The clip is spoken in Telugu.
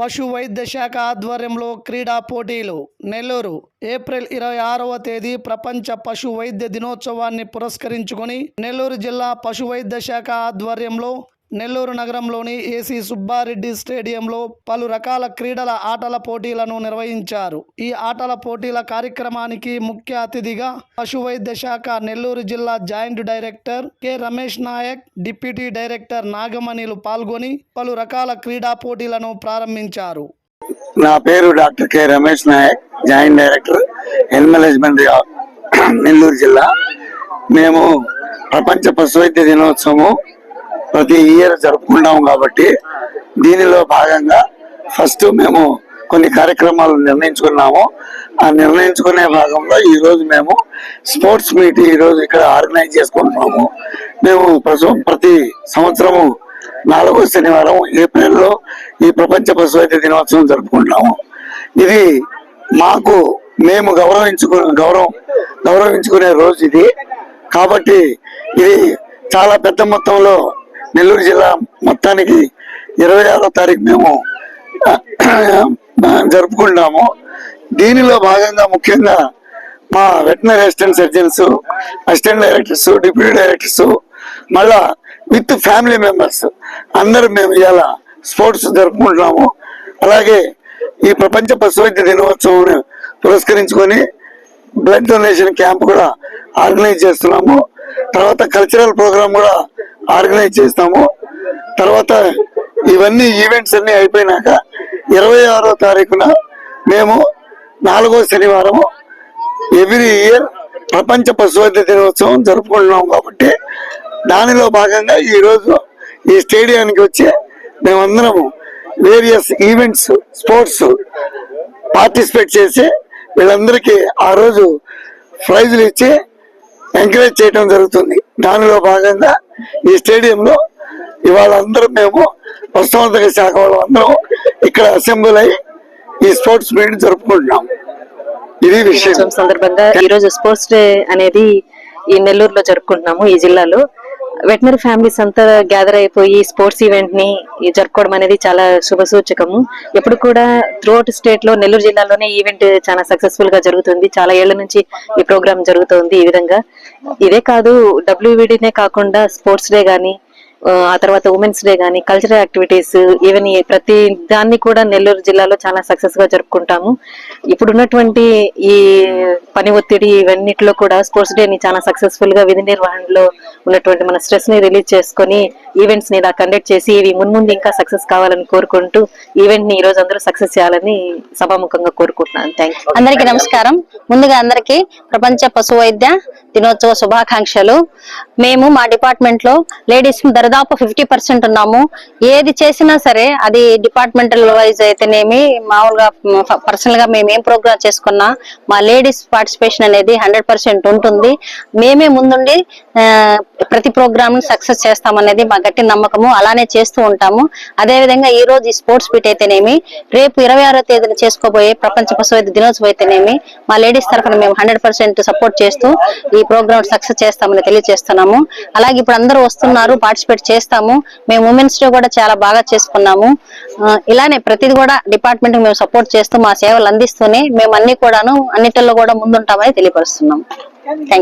పశు వైద్య శాఖ ఆధ్వర్యంలో క్రీడా పోటీలు. నెల్లూరు ఏప్రిల్ ఇరవై ఆరవ తేదీ ప్రపంచ పశు వైద్య దినోత్సవాన్ని పురస్కరించుకొని నెల్లూరు జిల్లా పశు వైద్య శాఖ ఆధ్వర్యంలో నెల్లూరు నగరంలోని ఏసీ సుబ్బారెడ్డి స్టేడియంలో పలు రకాల క్రీడల ఆటల పోటీలను నిర్వహించారు. ఈ ఆటల పోటీల కార్యక్రమానికి ముఖ్య అతిథిగా పశు వైద్య శాఖ నెల్లూరు జిల్లా joint director K Ramesh Nayak deputy director నాగమణిలు పాల్గొని పలు రకాల క్రీడా పోటీలను ప్రారంభించారు. నా పేరు doctor K Ramesh Nayak joint director animal husbandry Nellore జిల్లా. మేము ప్రపంచ పశు వైద్య దినోత్సవం ప్రతి ఇయర్ జరుపుకుంటాం కాబట్టి దీనిలో భాగంగా ఫస్ట్ మేము కొన్ని కార్యక్రమాలు నిర్ణయించుకున్నాము. ఆ నిర్ణయించుకునే భాగంలో ఈరోజు మేము స్పోర్ట్స్ మీట్ ఈరోజు ఇక్కడ ఆర్గనైజ్ చేసుకుంటున్నాము. మేము ప్రస్తుతం ప్రతి సంవత్సరము నాలుగో శనివారం ఏప్రిల్లో ఈ ప్రపంచ పశువైద్య దినోత్సవం జరుపుకుంటాము ఇది మాకు మేము గౌరవించుకు గౌరవం గౌరవించుకునే రోజు ఇది. కాబట్టి ఇది చాలా పెద్ద మొత్తంలో నెల్లూరు జిల్లా మొత్తానికి ఇరవై ఆరో తారీఖు మేము జరుపుకుంటాము. దీనిలో భాగంగా ముఖ్యంగా మా veterinary assistant surgeons assistant directors deputy directors మళ్ళా విత్ ఫ్యామిలీ మెంబర్స్ అందరూ మేము ఇవాళ స్పోర్ట్స్ జరుపుకుంటున్నాము. అలాగే ఈ ప్రపంచ పశు వైద్య దినోత్సవం పురస్కరించుకొని బ్లడ్ డొనేషన్ క్యాంప్ కూడా ఆర్గనైజ్ చేస్తున్నాము. తర్వాత కల్చరల్ ప్రోగ్రామ్ కూడా ఆర్గనైజ్ చేస్తాము. తర్వాత ఇవన్నీ ఈవెంట్స్ అన్ని అయిపోయినాక ఇరవై ఆరో తారీఖున మేము నాలుగో శనివారం ఎవ్రీ ఇయర్ ప్రపంచ పశువైద్య దినోత్సవం జరుపుకుంటున్నాం కాబట్టి దానిలో భాగంగా ఈరోజు ఈ స్టేడియానికి వచ్చి మేమందరము వేరియస్ ఈవెంట్స్ స్పోర్ట్స్ పార్టిసిపేట్ చేసి వీళ్ళందరికీ ఆ రోజు ప్రైజులు ఇచ్చి ఎంకరేజ్ చేయడం జరుగుతుంది. దానిలో భాగంగా ఈ స్టేడియంలో ఇవాళ అందరం మేము పశుసంవర్ధక శాఖ వాళ్ళు అందరం ఇక్కడ అసెంబ్లీ అయి ఈ స్పోర్ట్స్ మీట్ జరుపుకుంటున్నాం. ఇది విషయం. సందర్భంగా ఈ రోజు స్పోర్ట్స్ డే అనేది ఈ నెల్లూరులో జరుపుకుంటున్నాము ఈ జిల్లాలో. వెటనరీ ఫ్యామిలీస్ అంతా గ్యాదర్ అయిపోయి స్పోర్ట్స్ ఈవెంట్ని జరుపుకోవడం అనేది చాలా శుభ సూచకము. ఎప్పుడు కూడా త్రూఅవుట్ స్టేట్లో నెల్లూరు జిల్లాలోనే ఈవెంట్ చాలా సక్సెస్ఫుల్గా జరుగుతుంది. చాలా ఏళ్ళ నుంచి ఈ ప్రోగ్రామ్ జరుగుతుంది ఈ విధంగా. ఇదే కాదు డబ్ల్యూబీడీనే కాకుండా స్పోర్ట్స్ డే గానీ ఆ తర్వాత ఉమెన్స్ డే కానీ కల్చరల్ యాక్టివిటీస్ ఈవెన్ ప్రతి దాన్ని కూడా నెల్లూరు జిల్లాలో చాలా సక్సెస్గా జరుపుకుంటాము. ఇప్పుడున్నటువంటి ఈ పని ఒత్తిడి ఇవన్నిటిలో కూడా స్పోర్ట్స్ డే ని చాలా సక్సెస్ఫుల్గా విధి నిర్వహణలో ఉన్నటువంటి మన స్ట్రెస్ని రిలీజ్ చేసుకొని ఈవెంట్స్ని ఇలా కండక్ట్ చేసి ఇవి మున్ముందు ఇంకా సక్సెస్ కావాలని కోరుకుంటూ ఈవెంట్ని ఈ రోజు అందరూ సక్సెస్ చేయాలని సభాముఖంగా కోరుకుంటున్నాను. థ్యాంక్ అందరికీ నమస్కారం. ముందుగా అందరికీ ప్రపంచ పశు వైద్య దినోత్సవ శుభాకాంక్షలు. మేము మా డిపార్ట్మెంట్లో లేడీస్ దాదాపు ఫిఫ్టీ పర్సెంట్ ఉన్నాము. ఏది చేసినా సరే అది డిపార్ట్మెంటల్ వైజ్ అయితేనేమి మామూలుగా పర్సనల్గా మేము ఏం ప్రోగ్రామ్ చేసుకున్నా మా లేడీస్ పార్టిసిపేషన్ అనేది హండ్రెడ్ పర్సెంట్ ఉంటుంది. మేమే ముందుండి ప్రతి ప్రోగ్రామ్ సక్సెస్ చేస్తామనేది మా గట్టి నమ్మకము. అలానే చేస్తూ ఉంటాము. అదే విధంగా ఈ రోజు ఈ స్పోర్ట్స్ మీట్ అయితేనేమి రేపు ఇరవై ఆరో తేదీన చేసుకోబోయే ప్రపంచ పశువైద్య దినోత్సవం అయితేనేమి మా లేడీస్ తరఫున మేము హండ్రెడ్ పర్సెంట్ సపోర్ట్ చేస్తూ ఈ ప్రోగ్రామ్ సక్సెస్ చేస్తామని తెలియజేస్తున్నాము. అలాగే ఇప్పుడు అందరూ వస్తున్నారు పార్టిసిపేట్ చేస్తాము. మేము ఉమెన్స్ డే కూడా చాలా బాగా చేసుకున్నాము. ఇలానే ప్రతిది కూడా డిపార్ట్మెంట్ మేము సపోర్ట్ చేస్తూ మా సేవలు అందిస్తూనే మేము అన్ని కూడాను అన్నిటిలో కూడా ముందుంటామని తెలియపరుస్తున్నాము. థ్యాంక్